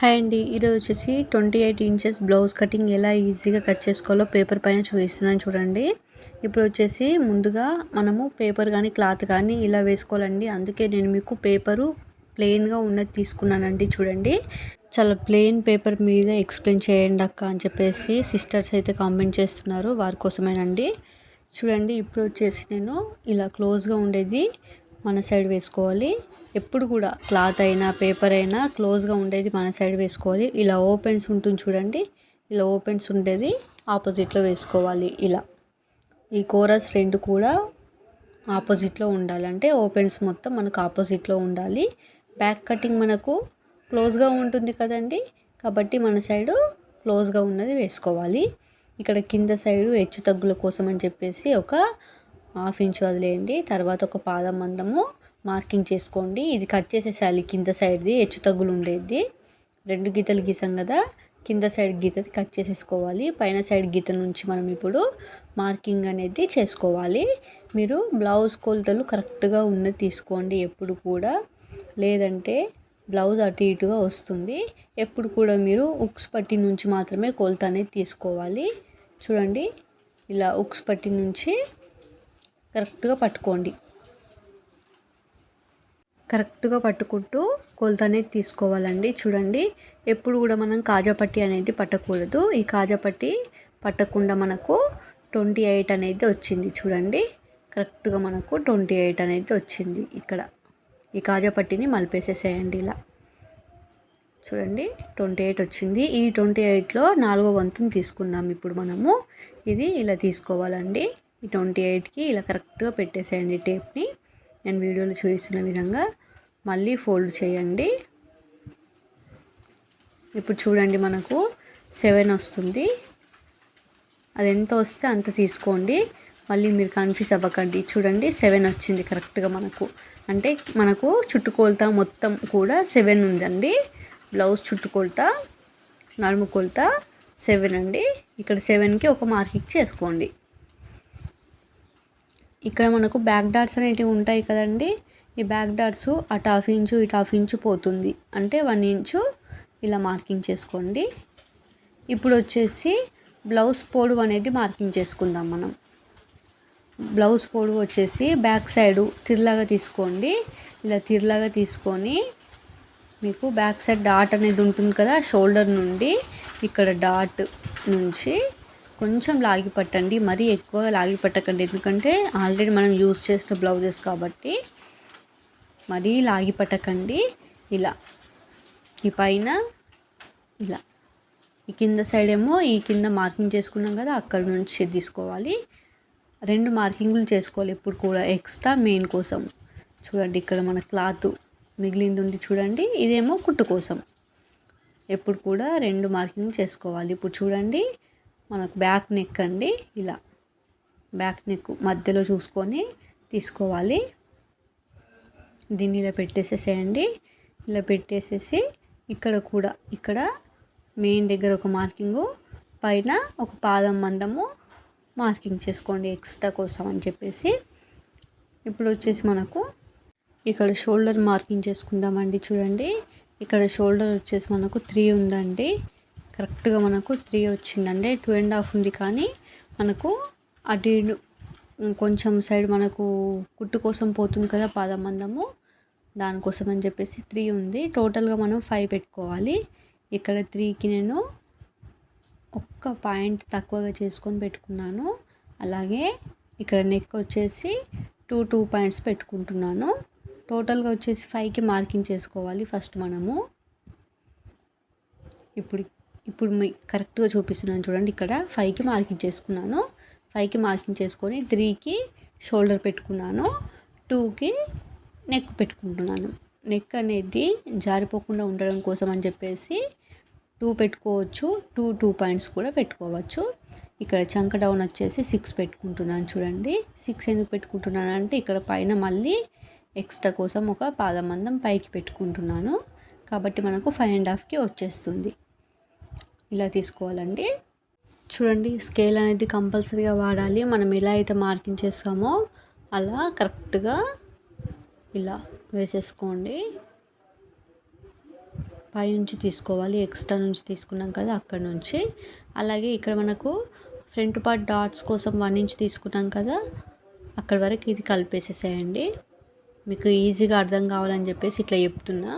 Hi అండి. ఈరోజు వచ్చేసి twenty eight inches blouse cutting ఎలా ఈజీగా కట్ చేసుకోవాలో పేపర్ పైన చూపిస్తున్నాను చూడండి. ఇప్పుడు వచ్చేసి ముందుగా మనము పేపర్ కానీ క్లాత్ కానీ ఇలా వేసుకోవాలండి. అందుకే నేను మీకు పేపరు ప్లెయిన్గా ఉన్నది తీసుకున్నానండి చూడండి. చాలా ప్లెయిన్ పేపర్ మీద ఎక్స్ప్లెయిన్ చేయండి అక్క అని చెప్పేసి సిస్టర్స్ అయితే కామెంట్ చేస్తున్నారు వారి కోసమేనండి. చూడండి ఇప్పుడు వచ్చేసి నేను ఇలా క్లోజ్గా ఉండేది మన సైడ్ వేసుకోవాలి. ఎప్పుడు కూడా క్లాత్ అయినా పేపర్ అయినా క్లోజ్గా ఉండేది మన సైడ్ వేసుకోవాలి. ఇలా ఓపెన్స్ ఉంటుంది చూడండి. ఇలా ఓపెన్స్ ఉండేది ఆపోజిట్లో వేసుకోవాలి ఇలా. ఈ కోరస్ రెండు కూడా ఆపోజిట్లో ఉండాలంటే ఓపెన్స్ మొత్తం మనకు ఆపోజిట్లో ఉండాలి. బ్యాక్ కటింగ్ మనకు క్లోజ్గా ఉంటుంది కదండి. కాబట్టి మన సైడు క్లోజ్గా ఉన్నది వేసుకోవాలి. ఇక్కడ కింద సైడు హెచ్చు తగ్గుల కోసం అని చెప్పేసి ఒక హాఫ్ ఇంచ్ వదిలేయండి. తర్వాత ఒక పాదం మందము మార్కింగ్ చేసుకోండి. ఇది కట్ చేసేసాలి. కింద సైడ్ది హెచ్చు తగ్గులు ఉండేది. రెండు గీతలు గీసాం కదా. కింద సైడ్ గీతది కట్ చేసేసుకోవాలి. పైన సైడ్ గీత నుంచి మనం ఇప్పుడు మార్కింగ్ అనేది చేసుకోవాలి. మీరు బ్లౌజ్ కొలతలు కరెక్ట్గా ఉన్నది తీసుకోండి. ఎప్పుడు కూడా. లేదంటే బ్లౌజ్ అటు ఇటుగా వస్తుంది. ఎప్పుడు కూడా మీరు ఉక్స్ పట్టి నుంచి మాత్రమే కొలత అనేది తీసుకోవాలి. చూడండి. ఇలా ఉక్స్ పట్టి నుంచి కరెక్ట్గా పట్టుకోండి. కరెక్ట్గా పట్టుకుంటూ కొలత అనేది తీసుకోవాలండి. చూడండి ఎప్పుడు కూడా మనం కాజాపట్టి అనేది పట్టకూడదు. ఈ కాజాపట్టి పట్టకుండా మనకు ట్వంటీ ఎయిట్ అనేది వచ్చింది చూడండి. కరెక్ట్గా మనకు ట్వంటీ ఎయిట్ అనేది వచ్చింది ఇక్కడ. ఈ కాజాపట్టిని మలిపేసేసేయండి ఇలా. చూడండి ట్వంటీ ఎయిట్ వచ్చింది. ఈ ట్వంటీ ఎయిట్లో నాలుగో వంతుని తీసుకుందాం ఇప్పుడు మనము. ఇది ఇలా తీసుకోవాలండి. ఈ ట్వంటీ ఎయిట్కి ఇలా కరెక్ట్గా పెట్టేసేయండి టేప్ని. నేను వీడియోలో చూపిస్తున్న విధంగా మళ్ళీ ఫోల్డ్ చేయండి. ఇప్పుడు చూడండి మనకు సెవెన్ వస్తుంది. అది ఎంత వస్తే అంత తీసుకోండి. మళ్ళీ మీరు కన్ఫ్యూజ్ అవ్వకండి. చూడండి సెవెన్ వచ్చింది కరెక్ట్గా మనకు. అంటే మనకు చుట్టుకొలత మొత్తం కూడా సెవెన్ ఉందండి. బ్లౌజ్ చుట్టుకొలత నడుము కొలత సెవెన్ అండి. ఇక్కడ సెవెన్కి ఒక మార్కింగ్ చేసుకోండి ఇక్కడ మనకు బ్యాక్ డాట్స్ అనేటివి ఉంటాయి కదండి. ఈ బ్యాక్ డాట్స్ అటు హాఫ్ ఇంచు ఇటు హాఫ్ ఇంచు పోతుంది. అంటే వన్ ఇంచు ఇలా మార్కింగ్ చేసుకోండి. ఇప్పుడు వచ్చేసి బ్లౌజ్ పొడవు అనేది మార్కింగ్ చేసుకుందాం మనం. బ్లౌజ్ పొడవు వచ్చేసి బ్యాక్ సైడు తిర్లాగా తీసుకోండి. ఇలా తిర్లాగా తీసుకొని మీకు బ్యాక్ సైడ్ డాట్ అనేది ఉంటుంది కదా షోల్డర్ నుండి. ఇక్కడ డాట్ నుంచి కొంచెం లాగి పట్టండి మరీ ఎక్కువగా లాగి పట్టకండి. ఎందుకంటే ఆల్రెడీ మనం యూజ్ చేసిన బ్లౌజెస్ కాబట్టి మరీ లాగి పట్టకండి. ఇలా ఈ పైన ఇలా. ఈ కింద సైడ్ ఏమో ఈ కింద మార్కింగ్ చేసుకున్నాం కదా అక్కడ నుంచి తీసుకోవాలి. రెండు మార్కింగ్లు చేసుకోవాలి ఇప్పుడు కూడా ఎక్స్ట్రా మెయిన్ కోసం. చూడండి ఇక్కడ మన క్లాత్ మిగిలింది ఉంది చూడండి ఇదేమో కుట్టు కోసం. ఎప్పుడు కూడా రెండు మార్కింగ్ చేసుకోవాలి. ఇప్పుడు చూడండి మనకు బ్యాక్ నెక్ అండి ఇలా. బ్యాక్ నెక్ మధ్యలో చూసుకొని తీసుకోవాలి. దీన్ని ఇలా పెట్టేసేసేయండి. ఇలా పెట్టేసేసి ఇక్కడ కూడా ఇక్కడ మెయిన్ దగ్గర ఒక మార్కింగు పైన ఒక పాదం మందము మార్కింగ్ చేసుకోండి ఎక్స్ట్రా కోసం అని చెప్పేసి. ఇప్పుడు వచ్చేసి మనకు ఇక్కడ షోల్డర్ మార్కింగ్ చేసుకుందామండి చూడండి. ఇక్కడ షోల్డర్ వచ్చేసి మనకు త్రీ ఉందండి. కరెక్ట్గా మనకు త్రీ వచ్చిందండి టూ అండ్ హాఫ్ ఉంది కానీ మనకు అటు ఇటు కొంచెం సైడ్ మనకు కుట్టు కోసం పోతుంది కదా పాదమందము దానికోసం అని చెప్పేసి త్రీ ఉంది. టోటల్గా మనం ఫైవ్ పెట్టుకోవాలి. ఇక్కడ త్రీకి నేను ఒక్క పాయింట్ తక్కువగా చేసుకొని పెట్టుకున్నాను. అలాగే ఇక్కడ నెక్ వచ్చేసి టూ టూ పాయింట్స్ పెట్టుకుంటున్నాను. టోటల్గా వచ్చేసి ఫైవ్కి మార్కింగ్ చేసుకోవాలి ఫస్ట్ మనము. ఇప్పుడు ఇప్పుడు మీ కరెక్ట్గా చూపిస్తున్నాను చూడండి ఇక్కడ ఫైవ్కి మార్కింగ్ చేసుకున్నాను. ఫైవ్కి మార్కింగ్ చేసుకొని త్రీకి షోల్డర్ పెట్టుకున్నాను. టూకి నెక్ పెట్టుకుంటున్నాను. నెక్ అనేది జారిపోకుండా ఉండడం కోసం అని చెప్పేసి టూ పెట్టుకోవచ్చు. టూ టూ పాయింట్స్ కూడా పెట్టుకోవచ్చు. ఇక్కడ చంక డౌన్ వచ్చేసి సిక్స్ పెట్టుకుంటున్నాను చూడండి. సిక్స్ ఎందుకు పెట్టుకుంటున్నాను అంటే ఇక్కడ పైన మళ్ళీ ఎక్స్ట్రా కోసం ఒక పాదమందం పైకి పెట్టుకుంటున్నాను. కాబట్టి మనకు ఫైవ్ అండ్ హాఫ్కి వచ్చేస్తుంది. ఇలా తీసుకోవాలండి. చూడండి స్కేల్ అనేది కంపల్సరీగా వాడాలి. మనం ఎలా అయితే మార్కింగ్ చేస్తామో అలా కరెక్ట్గా ఇలా వేసేసుకోండి. పై నుంచి తీసుకోవాలి ఎక్స్ట్రా నుంచి తీసుకున్నాం కదా అక్కడ నుంచి. అలాగే ఇక్కడ మనకు ఫ్రంట్ పార్ట్ డాట్స్ కోసం వన్ ఇంచ్ తీసుకున్నాం కదా అక్కడ వరకు ఇది కలిపేసేసేయండి. మీకు ఈజీగా అర్థం కావాలని చెప్పేసి ఇట్లా చెప్తున్నా.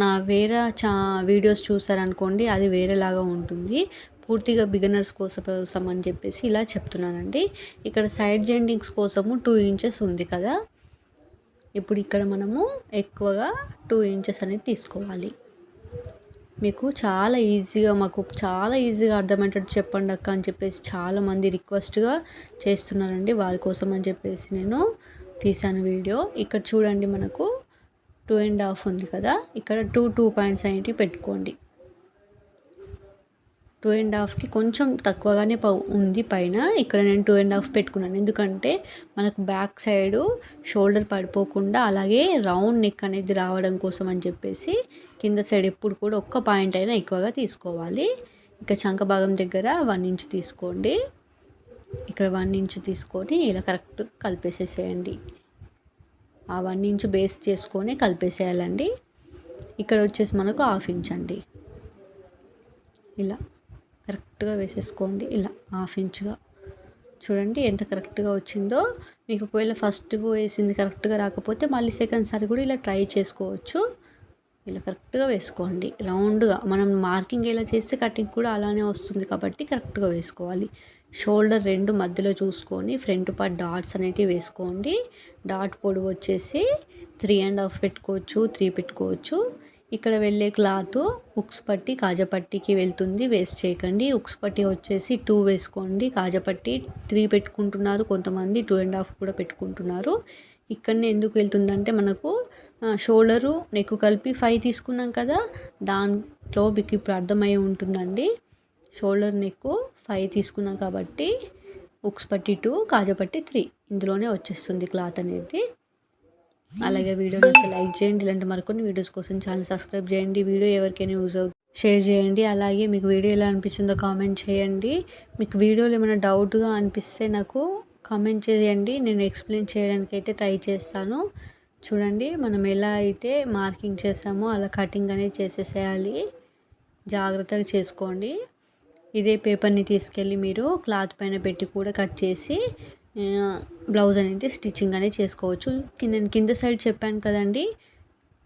నా వేరే చా వీడియోస్ చూసారనుకోండి అది వేరేలాగా ఉంటుంది. పూర్తిగా బిగినర్స్ కోసం అని చెప్పేసి ఇలా చెప్తున్నానండి. ఇక్కడ సైడ్ జెండింగ్స్ కోసము టూ ఇంచెస్ ఉంది కదా. ఇప్పుడు ఇక్కడ మనము ఎక్కువగా టూ ఇంచెస్ అనేది తీసుకోవాలి. మీకు చాలా ఈజీగా మాకు చాలా ఈజీగా అర్థమయ్యేటట్టు చెప్పండి అక్క అని చెప్పేసి చాలామంది రిక్వెస్ట్గా చేస్తున్నారండి. వారి కోసం అని చెప్పేసి నేను తీశాను వీడియో. ఇక్కడ చూడండి మనకు టూ అండ్ హాఫ్ ఉంది కదా ఇక్కడ టూ టూ పాయింట్స్ అనేటివి పెట్టుకోండి. టూ అండ్ హాఫ్కి కొంచెం తక్కువగానే ఉంది పైన ఇక్కడ నేను టూ అండ్ హాఫ్ పెట్టుకున్నాను. ఎందుకంటే మనకు బ్యాక్ సైడు షోల్డర్ పడిపోకుండా అలాగే రౌండ్ నెక్ అనేది రావడం కోసం అని చెప్పేసి కింద సైడ్ ఎప్పుడు కూడా ఒక్క పాయింట్ అయినా ఎక్కువగా తీసుకోవాలి. ఇంకా చంక భాగం దగ్గర వన్ ఇంచ్ తీసుకోండి. ఇక్కడ వన్ ఇంచ్ తీసుకొని ఇలా కరెక్ట్ కలిపేసేసేయండి. ఆ వన్ ఇంచ్ బేస్ చేసుకొని కలిపేసేయాలండి. ఇక్కడ వచ్చేసి మనకు హాఫ్ ఇంచ్ అండి. ఇలా కరెక్ట్గా వేసేసుకోండి. ఇలా హాఫ్ ఇంచుగా చూడండి ఎంత కరెక్ట్గా వచ్చిందో. మీకు ఒకవేళ ఫస్ట్ వేసింది కరెక్ట్గా రాకపోతే మళ్ళీ సెకండ్ సారి కూడా ఇలా ట్రై చేసుకోవచ్చు. ఇలా కరెక్ట్గా వేసుకోండి. రౌండ్గా మనం మార్కింగ్ ఎలా చేస్తే కటింగ్ కూడా అలానే వస్తుంది కాబట్టి కరెక్ట్గా వేసుకోవాలి. షోల్డర్ రెండు మధ్యలో చూసుకొని ఫ్రంట్ పార్ట్ డాట్స్ అనేటివి వేసుకోండి. డాట్ పొడవు వచ్చేసి త్రీ అండ్ హాఫ్ పెట్టుకోవచ్చు త్రీ పెట్టుకోవచ్చు. ఇక్కడ వెళ్ళే క్లాత్ ఉక్స్ పట్టి కాజపట్టికి వెళ్తుంది వేస్ట్ చేయకండి. ఉక్స్ పట్టి వచ్చేసి టూ వేసుకోండి. కాజపట్టి త్రీ పెట్టుకుంటున్నారు కొంతమంది టూ అండ్ హాఫ్ కూడా పెట్టుకుంటున్నారు. ఇక్కడనే ఎందుకు వెళ్తుందంటే మనకు షోల్డరు నెక్ కలిపి ఫైవ్ తీసుకున్నాం కదా దాంట్లో మీకు ఇప్పుడు అర్థమై ఉంటుందండి. షోల్డర్ నెక్ ఫైవ్ తీసుకున్నాం కాబట్టి ఉక్స్ పట్టి టూ కాజపట్టి త్రీ ఇందులోనే వచ్చేస్తుంది క్లాత్ అనేది. అలాగే వీడియోని అసలు లైక్ చేయండి ఇలాంటి మరికొన్ని వీడియోస్ కోసం ఛానల్ సబ్స్క్రైబ్ చేయండి. వీడియో ఎవరికైనా యూజ్ అవుతుంది షేర్ చేయండి. అలాగే మీకు వీడియో ఎలా అనిపించిందో కామెంట్ చేయండి. మీకు వీడియోలో ఏమైనా డౌట్గా అనిపిస్తే నాకు కామెంట్ చేయండి. నేను ఎక్స్ప్లెయిన్ చేయడానికి అయితే ట్రై చేస్తాను. చూడండి మనం ఎలా అయితే మార్కింగ్ చేసామో అలా కటింగ్ అనేది చేసేసేయాలి. జాగ్రత్తగా చేసుకోండి. ఇదే పేపర్ని తీసుకెళ్ళి మీరు క్లాత్ పైన పెట్టి కూడా కట్ చేసి బ్లౌజ్ అనేది స్టిచ్చింగ్ అనేది చేసుకోవచ్చు. నేను కింద సైడ్ చెప్పాను కదండి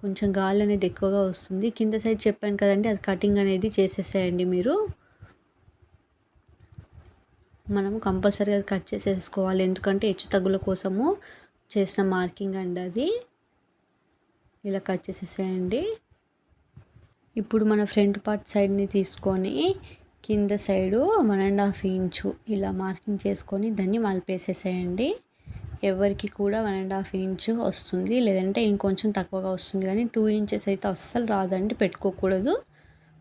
కొంచెం గాలి అనేది ఎక్కువగా వస్తుంది. కింద సైడ్ చెప్పాను కదండి అది కటింగ్ అనేది చేసేసేయండి మీరు. మనం కంపల్సరీగా కట్ చేసేసుకోవాలి. ఎందుకంటే హెచ్చు తగ్గుల కోసము చేసిన మార్కింగ్ అండి అది. ఇలా కట్ చేసేసేయండి. ఇప్పుడు మన ఫ్రంట్ పార్ట్ సైడ్ని తీసుకొని కింద side one and half inch ఇలా మార్కింగ్ చేసుకొని దాన్ని మలిపేసేసేయండి ఎవరికి కూడా వన్ అండ్ హాఫ్ ఇంచు వస్తుంది లేదంటే ఇంకొంచెం తక్కువగా వస్తుంది. కానీ టూ ఇంచెస్ అయితే అస్సలు రాదండి పెట్టుకోకూడదు.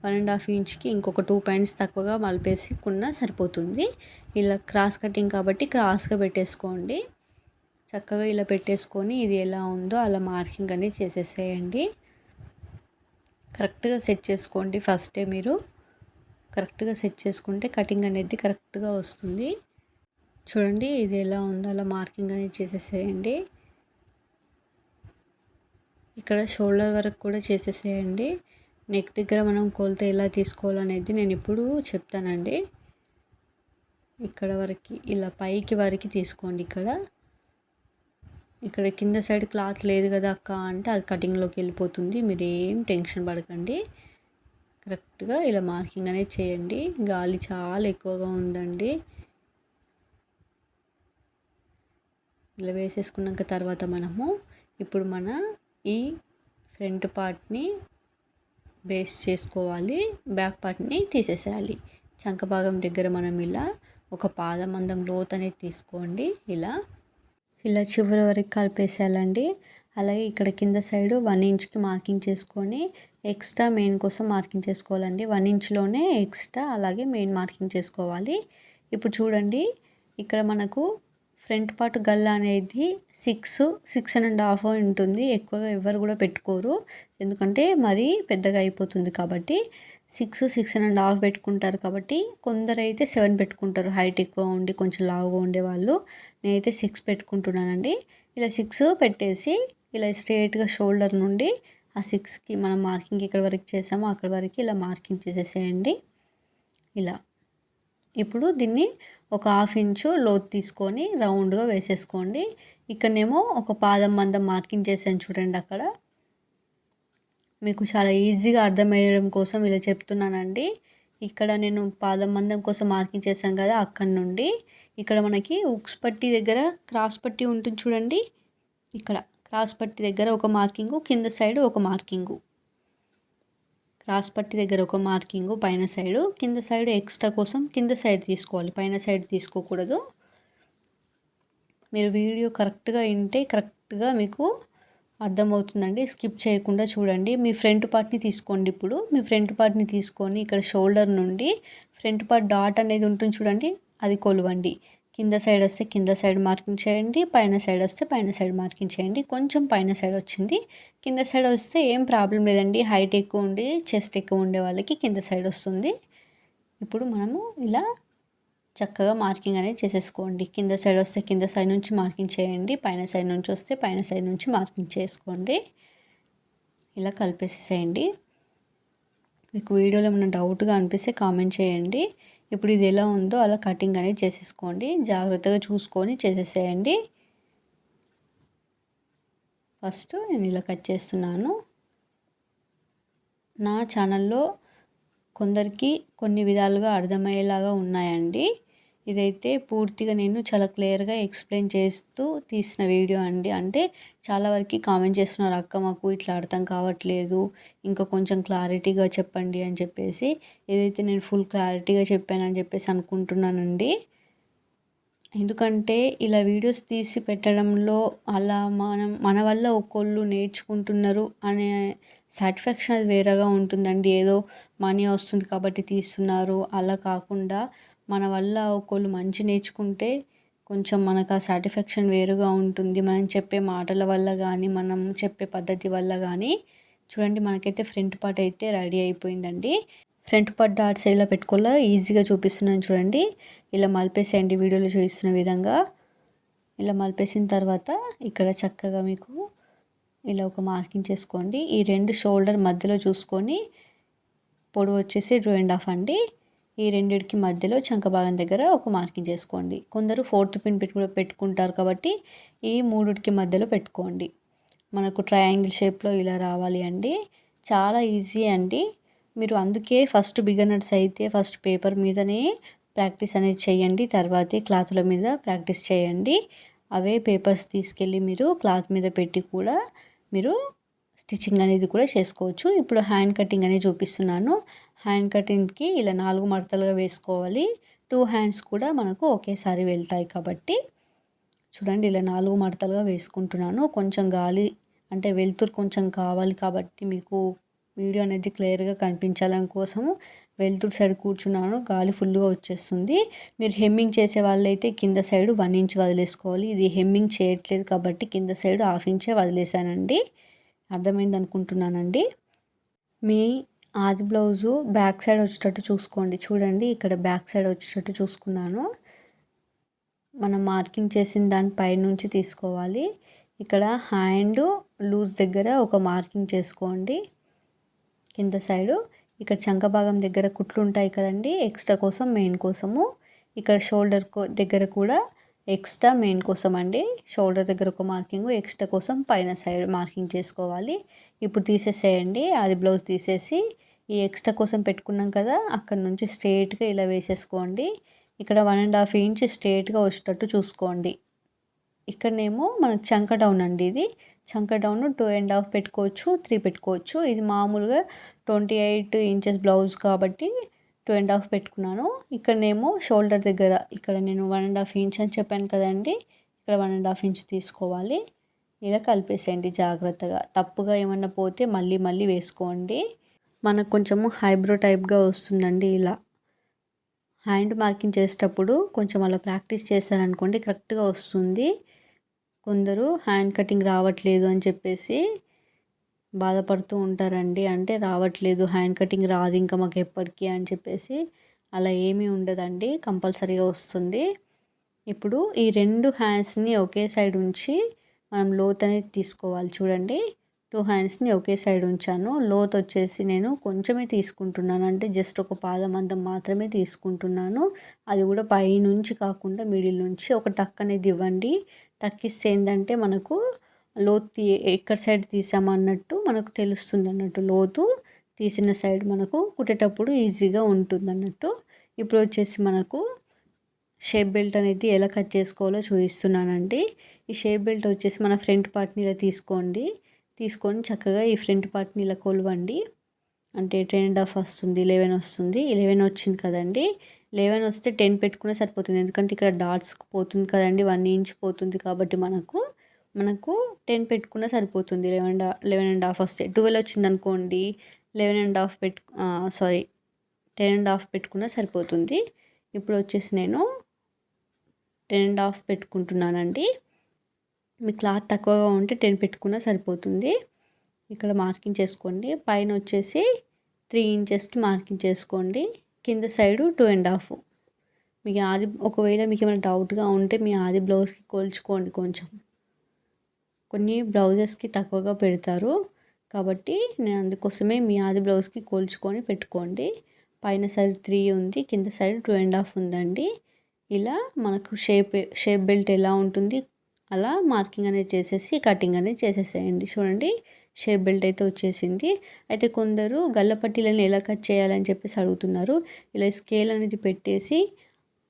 వన్ అండ్ హాఫ్ ఇంచ్కి ఇంకొక టూ పాయింట్స్ తక్కువగా మలిపేసుకున్నా సరిపోతుంది. ఇలా క్రాస్ కటింగ్ కాబట్టి క్రాస్గా పెట్టేసుకోండి. చక్కగా ఇలా పెట్టేసుకొని ఇది ఎలా ఉందో అలా మార్కింగ్ అనేది చేసేసేయండి. కరెక్ట్గా సెట్ చేసుకోండి ఫస్టే మీరు. కరెక్ట్గా సెట్ చేసుకుంటే కటింగ్ అనేది కరెక్ట్గా వస్తుంది. చూడండి ఇది ఎలా ఉందో అలా మార్కింగ్ అనేది చేసేసేయండి. ఇక్కడ షోల్డర్ వరకు కూడా చేసేసేయండి. నెక్ దగ్గర మనం కొలత ఎలా తీసుకోవాలనేది నేను ఇప్పుడు చెప్తానండి. ఇక్కడ వరకు ఇలా పైకి వరకు తీసుకోండి ఇక్కడ. ఇక్కడ కింద సైడ్ క్లాత్ లేదు కదా అక్క అంటే అది కటింగ్లోకి వెళ్ళిపోతుంది. మీరు ఏం టెన్షన్ పడకండి. కరెక్ట్గా ఇలా మార్కింగ్ అనేది చేయండి. గాలి చాలా ఎక్కువగా ఉందండి. ఇలా వేసేసుకున్నాక తర్వాత మనము ఇప్పుడు మన ఈ ఫ్రంట్ పార్ట్ని బేస్ చేసుకోవాలి. బ్యాక్ పార్ట్ని తీసేసేయాలి. చంక భాగం దగ్గర మనం ఇలా ఒక పాదమందం లోత్ అనేది తీసుకోండి. ఇలా ఇలా చివరి వరకు కలిపేసేయాలండి. అలాగే ఇక్కడ కింద సైడు వన్ ఇంచ్కి మార్కింగ్ చేసుకొని ఎక్స్ట్రా మెయిన్ కోసం మార్కింగ్ చేసుకోవాలండి. వన్ ఇంచ్లోనే ఎక్స్ట్రా అలాగే మెయిన్ మార్కింగ్ చేసుకోవాలి. ఇప్పుడు చూడండి ఇక్కడ మనకు ఫ్రంట్ పార్ట్ గల్ల అనేది సిక్స్ సిక్స్ అండ్ హాఫ్ ఉంటుంది. ఎక్కువగా ఎవరు కూడా పెట్టుకోరు. ఎందుకంటే మరీ పెద్దగా అయిపోతుంది కాబట్టి సిక్స్ సిక్స్ అండ్ హాఫ్ పెట్టుకుంటారు కాబట్టి కొందరు అయితే సెవెన్ పెట్టుకుంటారు. హైట్ ఎక్కువ ఉండి కొంచెం లావుగా ఉండేవాళ్ళు నేనైతే సిక్స్ పెట్టుకుంటున్నానండి. ఇలా సిక్స్ పెట్టేసి ఇలా స్ట్రేట్గా షోల్డర్ నుండి ఆ సిక్స్కి మనం మార్కింగ్ ఎక్కడ వరకు చేసామో అక్కడి వరకు ఇలా మార్కింగ్ చేసేసేయండి. ఇలా. ఇప్పుడు దీన్ని ఒక హాఫ్ ఇంచు లోతు తీసుకొని రౌండ్గా వేసేసుకోండి. ఇక్కడనేమో ఒక పాదం మందం మార్కింగ్ చేశాను చూడండి అక్కడ. మీకు చాలా ఈజీగా అర్థమయ్యడం కోసం ఇలా చెప్తున్నానండి. ఇక్కడ నేను పాదం మందం కోసం మార్కింగ్ చేశాను కదా అక్కడ నుండి. ఇక్కడ మనకి ఉక్స్ పట్టి దగ్గర క్రాస్ పట్టి ఉంటుంది చూడండి. ఇక్కడ. క్రాస్ పట్టి దగ్గర ఒక మార్కింగు కింద సైడ్ ఒక మార్కింగు. క్రాస్ పట్టి దగ్గర ఒక మార్కింగు పైన సైడు కింద సైడ్ ఎక్స్ట్రా కోసం కింద సైడ్ తీసుకోవాలి. పైన సైడ్ తీసుకోకూడదు. మీరు వీడియో కరెక్ట్గా వింటే కరెక్ట్గా మీకు అర్థమవుతుందండి. స్కిప్ చేయకుండా చూడండి. మీ ఫ్రంట్ పార్ట్ని తీసుకోండి ఇప్పుడు. మీ ఫ్రంట్ పార్ట్ని తీసుకొని ఇక్కడ షోల్డర్ నుండి ఫ్రంట్ పార్ట్ డాట్ అనేది ఉంటుంది చూడండి. అది కొలవండి. కింద సైడ్ వస్తే కింద సైడ్ మార్కింగ్ చేయండి పైన సైడ్ వస్తే పైన సైడ్ మార్కింగ్ చేయండి. కొంచెం పైన సైడ్ వచ్చింది. కింద సైడ్ వస్తే ఏం ప్రాబ్లం లేదండి. హైట్ ఎక్కువ ఉండి చెస్ట్ ఎక్కువ ఉండే వాళ్ళకి కింద సైడ్ వస్తుంది. ఇప్పుడు మనము ఇలా చక్కగా మార్కింగ్ అనేది చేసేసుకోండి. కింద సైడ్ వస్తే కింద సైడ్ నుంచి మార్కింగ్ చేయండి. పైన సైడ్ నుంచి వస్తే పైన సైడ్ నుంచి మార్కింగ్ చేసుకోండి. ఇలా కలిపేసేసేయండి. మీకు వీడియోలో ఏమైనా డౌట్గా అనిపిస్తే కామెంట్ చేయండి. ఇప్పుడు ఇది ఎలా ఉందో అలా కటింగ్ అనేది చేసేసుకోండి. జాగ్రత్తగా చూసుకొని చేసేసేయండి. ఫస్ట్ నేను ఇలా కట్ చేస్తున్నాను. నా ఛానల్లో కొందరికి కొన్ని విధాలుగా అర్థమయ్యేలాగా ఉన్నాయండి. ఇదైతే పూర్తిగా నేను చాలా క్లియర్గా ఎక్స్ప్లెయిన్ చేస్తూ తీసిన వీడియో అండి. అంటే చాలా వరకు కామెంట్ చేస్తున్నారు అక్క మాకు ఇట్లా అర్థం కావట్లేదు ఇంకా కొంచెం క్లారిటీగా చెప్పండి అని చెప్పేసి. ఏదైతే నేను ఫుల్ క్లారిటీగా చెప్పానని చెప్పేసి అనుకుంటున్నానండి. ఎందుకంటే ఇలా వీడియోస్ తీసి పెట్టడంలో అలా మనం మన వల్ల ఒకళ్ళు నేర్చుకుంటున్నారు అనే సాటిస్ఫాక్షన్ అది వేరేగా ఉంటుందండి. ఏదో మనీ వస్తుంది కాబట్టి తీస్తున్నారు. అలా కాకుండా మన వల్ల ఒకళ్ళు మంచి నేర్చుకుంటే కొంచెం మనకు ఆ సాటిస్ఫాక్షన్ వేరుగా ఉంటుంది. మనం చెప్పే మాటల వల్ల కానీ మనం చెప్పే పద్ధతి వల్ల కానీ చూడండి మనకైతే ఫ్రంట్ పార్ట్ అయితే రెడీ అయిపోయిందండి. ఫ్రంట్ పార్ట్ డాట్స్ ఇలా పెట్టుకోవాలో ఈజీగా చూపిస్తున్నాను చూడండి. ఇలా మలిపేసేయండి వీడియోలో చూపిస్తున్న విధంగా. ఇలా మలిపేసిన తర్వాత ఇక్కడ చక్కగా మీకు ఇలా ఒక మార్కింగ్ చేసుకోండి. ఈ రెండు షోల్డర్ మధ్యలో చూసుకొని పొడవు వచ్చేసి టూ అండ్ హాఫ్ అండి. ఈ రెండిటికి మధ్యలో చంక భాగం దగ్గర ఒక మార్కింగ్ చేసుకోండి. కొందరు ఫోర్త్ పిన్ పెట్టు పెట్టుకుంటారు కాబట్టి ఈ మూడుటికి మధ్యలో పెట్టుకోండి. మనకు ట్రయాంగిల్ షేప్లో ఇలా రావాలి అండి. చాలా ఈజీ అండి. మీరు అందుకే ఫస్ట్ బిగనర్స్ అయితే ఫస్ట్ పేపర్ మీదనే ప్రాక్టీస్ అనేది చేయండి. తర్వాతే క్లాత్ల మీద ప్రాక్టీస్ చేయండి. అవే పేపర్స్ తీసుకెళ్ళి మీరు క్లాత్ మీద పెట్టి కూడా మీరు స్టిచ్చింగ్ అనేది కూడా చేసుకోవచ్చు. ఇప్పుడు హ్యాండ్ కటింగ్ అనేది చూపిస్తున్నాను. హ్యాండ్ కటింగ్కి ఇలా నాలుగు మడతలుగా వేసుకోవాలి. టూ హ్యాండ్స్ కూడా మనకు ఒకేసారి వెళ్తాయి కాబట్టి. చూడండి ఇలా నాలుగు మడతలుగా వేసుకుంటున్నాను. కొంచెం గాలి అంటే వెలుతురు కొంచెం కావాలి కాబట్టి మీకు వీడియో అనేది క్లియర్గా కనిపించాలని కోసము వెలుతురు సైడ్ కూర్చున్నాను. గాలి ఫుల్గా వచ్చేస్తుంది. మీరు హెమ్మింగ్ చేసే వాళ్ళైతే కింద సైడ్ వన్ ఇంచ్ వదిలేసుకోవాలి. ఇది హెమ్మింగ్ చేయట్లేదు కాబట్టి కింద సైడ్ హాఫ్ ఇంచే వదిలేసానండి అర్థమైంది అనుకుంటున్నానండి మీ ఆది బ్లౌజు బ్యాక్ సైడ్ వచ్చేటట్టు చూసుకోండి. చూడండి ఇక్కడ బ్యాక్ సైడ్ వచ్చేటట్టు చూసుకున్నాను. మనం మార్కింగ్ చేసిన దాని పైనుంచి తీసుకోవాలి. ఇక్కడ హ్యాండ్ లూజ్ దగ్గర ఒక మార్కింగ్ చేసుకోండి. కింద సైడు ఇక్కడ చంక భాగం దగ్గర కుట్లు ఉంటాయి కదండి ఎక్స్ట్రా కోసం మెయిన్ కోసము. ఇక్కడ షోల్డర్ దగ్గర కూడా ఎక్స్ట్రా మెయిన్ కోసం అండి. షోల్డర్ దగ్గర ఒక మార్కింగ్ ఎక్స్ట్రా కోసం పైన సైడ్ మార్కింగ్ చేసుకోవాలి. ఇప్పుడు తీసేసేయండి అది బ్లౌజ్ తీసేసి ఈ ఎక్స్ట్రా కోసం పెట్టుకున్నాం కదా అక్కడ నుంచి స్ట్రేట్గా ఇలా వేసేసుకోండి. ఇక్కడ వన్ అండ్ హాఫ్ ఇంచ్ స్ట్రేట్గా వచ్చేటట్టు చూసుకోండి. ఇక్కడనేమో మనకు చంక డౌన్ అండి ఇది. చంక డౌన్ టూ అండ్ హాఫ్ పెట్టుకోవచ్చు త్రీ పెట్టుకోవచ్చు. ఇది మామూలుగా ట్వంటీ ఎయిట్ ఇంచెస్ బ్లౌజ్ కాబట్టి టూ అండ్ హాఫ్ పెట్టుకున్నాను. ఇక్కడనేమో షోల్డర్ దగ్గర ఇక్కడ నేను వన్ అండ్ హాఫ్ ఇంచ్ అని చెప్పాను కదండి ఇక్కడ వన్ అండ్ హాఫ్ ఇంచ్ తీసుకోవాలి. ఇలా కలిపేసేయండి జాగ్రత్తగా. తప్పుగా ఏమన్నా పోతే మళ్ళీ మళ్ళీ వేసుకోండి. మనకు కొంచెము హైబ్రో టైప్గా వస్తుందండి ఇలా. హ్యాండ్ మార్కింగ్ చేసేటప్పుడు కొంచెం అలా ప్రాక్టీస్ చేశారనుకోండి కరెక్ట్గా వస్తుంది. కొందరు హ్యాండ్ కటింగ్ రావట్లేదు అని చెప్పేసి బాధపడుతూ ఉంటారండి. అంటే రావట్లేదు హ్యాండ్ కటింగ్ రాదు ఇంకా మాకు ఎప్పటికీ అని చెప్పేసి అలా ఏమీ ఉండదండి. కంపల్సరీగా వస్తుంది. ఇప్పుడు ఈ రెండు హ్యాండ్స్ని ఒకే సైడ్ ఉంచి మనం లోత్ అనేది తీసుకోవాలి చూడండి. టూ హ్యాండ్స్ని ఒకే సైడ్ ఉంచాను. లోత్ వచ్చేసి నేను కొంచెమే తీసుకుంటున్నాను. అంటే జస్ట్ ఒక పాదం అంతం మాత్రమే తీసుకుంటున్నాను. అది కూడా పైనుంచి కాకుండా మిడిల్ నుంచి ఒక టక్ అనేది ఇవ్వండి. టక్కిస్తే ఏంటంటే మనకు లోతు ఎక్కడ సైడ్ తీసామన్నట్టు మనకు తెలుస్తుంది అన్నట్టు. లోతు తీసిన సైడ్ మనకు కుట్టేటప్పుడు ఈజీగా ఉంటుంది అన్నట్టు. ఇప్పుడు వచ్చేసి మనకు షేప్ బెల్ట్ అనేది ఎలా కట్ చేసుకోవాలో చూపిస్తున్నానండి. ఈ షేప్ బెల్ట్ వచ్చేసి మన ఫ్రంట్ పార్ట్ని ఇలా తీసుకోండి. తీసుకొని చక్కగా ఈ ఫ్రంట్ పార్ట్ని ఇలా కొలవండి. అంటే టెన్ అండ్ హాఫ్ వస్తుంది లెవెన్ వస్తుంది. లెవెన్ వచ్చింది కదండి. లెవెన్ వస్తే టెన్ పెట్టుకునే సరిపోతుంది. ఎందుకంటే ఇక్కడ డాట్స్ పోతుంది కదండి వన్ ఇంచ్ పోతుంది కాబట్టి మనకు మనకు టెన్ పెట్టుకున్నా సరిపోతుంది. లెవెన్ లెవెన్ అండ్ హాఫ్ వస్తే ట్వెల్వ్ వచ్చింది అనుకోండి లెవెన్ అండ్ హాఫ్ పెట్టు సారీ టెన్ అండ్ హాఫ్ పెట్టుకున్నా సరిపోతుంది. ఇప్పుడు వచ్చేసి నేను టెన్ అండ్ హాఫ్ పెట్టుకుంటున్నానండి. మీ క్లాత్ తక్కువగా ఉంటే టెన్ పెట్టుకున్నా సరిపోతుంది. ఇక్కడ మార్కింగ్ చేసుకోండి. పైన వచ్చేసి త్రీ ఇంచెస్కి మార్కింగ్ చేసుకోండి. కింద సైడు టూ అండ్ హాఫ్. మీకు ఆది ఒకవేళ మీకు ఏమైనా డౌట్గా ఉంటే మీ ఆది బ్లౌజ్కి కోల్చుకోండి కొంచెం. కొన్ని బ్లౌజెస్కి తక్కువగా పెడతారు. కాబట్టి నేను అందుకోసమే మీ ఆది బ్లౌజ్కి కోల్చుకొని పెట్టుకోండి. పైన సైడ్ త్రీ ఉంది కింద సైడ్ టూ అండ్ హాఫ్ ఉందండి. ఇలా మనకు షేప్ షేప్ బెల్ట్ ఎలా ఉంటుంది అలా మార్కింగ్ అనేది చేసేసి కటింగ్ అనేది చేసేసేయండి. చూడండి షేప్ బెల్ట్ అయితే వచ్చేసింది. అయితే కొందరు గల్లపట్టీలను ఎలా కట్ చేయాలని చెప్పేసి అడుగుతున్నారు. ఇలా స్కేల్ అనేది పెట్టేసి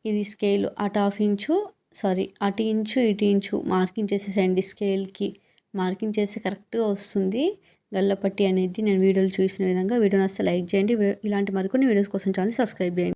ఇది స్కేల్ అటు హాఫ్ ఇంచు సారీ అటు ఇంచు ఇటు ఇంచు మార్కింగ్ చేసేసేయండి స్కేల్కి. మార్కింగ్ చేస్తే కరెక్ట్గా వస్తుంది. గల్లపట్టి అనేది నేను వీడియోలు చూసిన విధంగా. వీడియోని అసలు లైక్ చేయండి. ఇలాంటి మరికొన్ని వీడియోస్ కోసం ఛానల్ సబ్స్క్రైబ్ చేయండి.